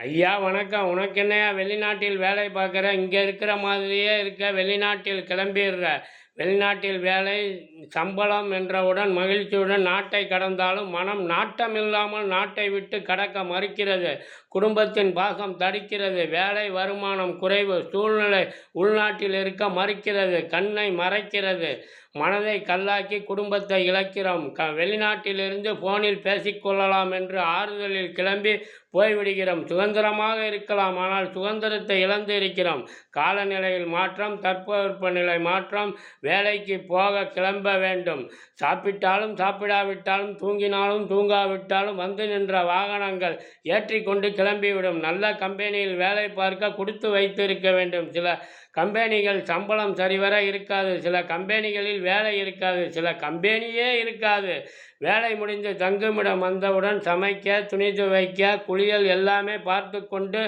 ஐயா வணக்கம். உனக்கு என்னையா வெளிநாட்டில் வேலை பார்க்குற? இங்கே இருக்கிற மாதிரியே இருக்க. வெளிநாட்டில் கிளம்பிடுற. வெளிநாட்டில் வேலை சம்பளம் என்றவுடன் மகிழ்ச்சியுடன் நாட்டை கடந்தாலும் மனம் நாட்டமில்லாமல் நாட்டை விட்டு கடக்க மறுக்கிறது. குடும்பத்தின் பாசம் தடுக்கிறது. வேலை வருமானம் குறைவு சூழ்நிலை உள்நாட்டில் இருக்க மறுக்கிறது. கண்ணை மறைக்கிறது. மனதை கல்லாக்கி குடும்பத்தை இழக்கிறோம். க வெளிநாட்டிலிருந்து ஃபோனில் பேசிக்கொள்ளலாம் என்று ஆறுதலில் கிளம்பி போய்விடுகிறோம். சுதந்திரமாக இருக்கலாம் ஆனால் சுதந்திரத்தை இழந்து இருக்கிறோம். காலநிலையில் மாற்றம் தட்பவெப்பநிலை மாற்றம் வேலைக்கு போக கிளம்ப வேண்டும். சாப்பிட்டாலும் சாப்பிடாவிட்டாலும் தூங்கினாலும் தூங்காவிட்டாலும் வந்து நின்ற வாகனங்கள் ஏற்றிக்கொண்டு கிளம்பிவிடும். நல்ல கம்பெனியில் வேலை பார்க்க கொடுத்து வைத்திருக்க வேண்டும். சில கம்பெனிகள் சம்பளம் சரிவர இருக்காது. சில கம்பெனிகளில் வேலை இருக்காது. சில கம்பெனியே இருக்காது. வேலை முடிந்து தங்குமிடம் வந்தவுடன் சமைக்க துணி துவைக்க குளியல் எல்லாமே பார்த்து கொண்டு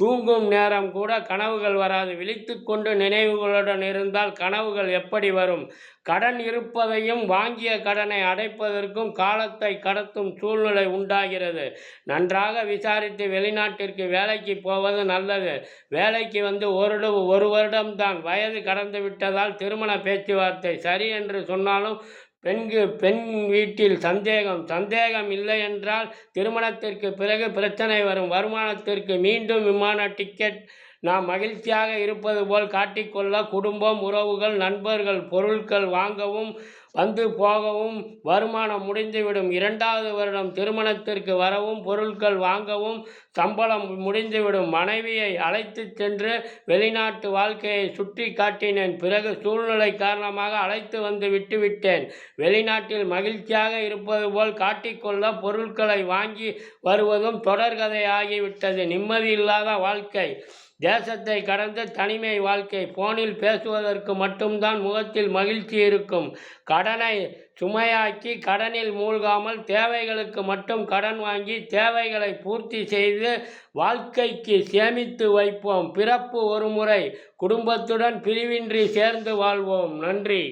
தூங்கும் நேரம் கூட கனவுகள் வராது. விழித்து கொண்டு நினைவுகளுடன் இருந்தால் கனவுகள் எப்படி வரும்? கடன் இருப்பதையும் வாங்கிய கடனை அடைப்பதற்கும் காலத்தை கடத்தும் சூழ்நிலை உண்டாகிறது. நன்றாக விசாரித்து வெளிநாட்டிற்கு வேலைக்கு போவது நல்லது. வேலைக்கு வந்து ஒரு ஒரு வருடம்தான். வயது கடந்து விட்டதால் திருமண பேச்சுவார்த்தை சரி என்று சொன்னாலும் பெண்கு பெண் வீட்டில் சந்தேகம் சந்தேகம் இல்லை என்றால் திருமணத்திற்கு பிறகு பிரச்சனை வரும். வருமானத்திற்கு மீண்டும் விமான டிக்கெட் நாம் மகிழ்ச்சியாக இருப்பது போல் காட்டிக்கொள்ள குடும்பம் உறவுகள் நண்பர்கள் பொருட்கள் வாங்கவும் வந்து போகவும் வருமானம் முடிந்துவிடும். இரண்டாவது வருடம் திருமணத்திற்கு வரவும் பொருட்கள் வாங்கவும் சம்பளம் முடிந்துவிடும். மனைவியை அழைத்து சென்று வெளிநாட்டு வாழ்க்கையை சுற்றி காட்டினேன். பிறகு சூழ்நிலை காரணமாக அழைத்து வந்து விட்டுவிட்டேன். வெளிநாட்டில் மகிழ்ச்சியாக இருப்பது போல் காட்டிக்கொள்ள பொருட்களை வாங்கி வருவதும் தொடர்கதையாகிவிட்டது. நிம்மதி இல்லாத வாழ்க்கை. தேசத்தை கடந்து தனிமை வாழ்க்கை போனில் பேசுவதற்கு மட்டும்தான் முகத்தில் மகிழ்ச்சி இருக்கும். கடனை சுமையாக்கி கடனில் மூழ்காமல் தேவைகளுக்கு மட்டும் கடன் வாங்கி தேவைகளை பூர்த்தி செய்து வாழ்க்கைக்கு சேமித்து வைப்போம். பிறப்பு ஒரு முறை குடும்பத்துடன் பிரிவின்றி சேர்ந்து வாழ்வோம். நன்றி.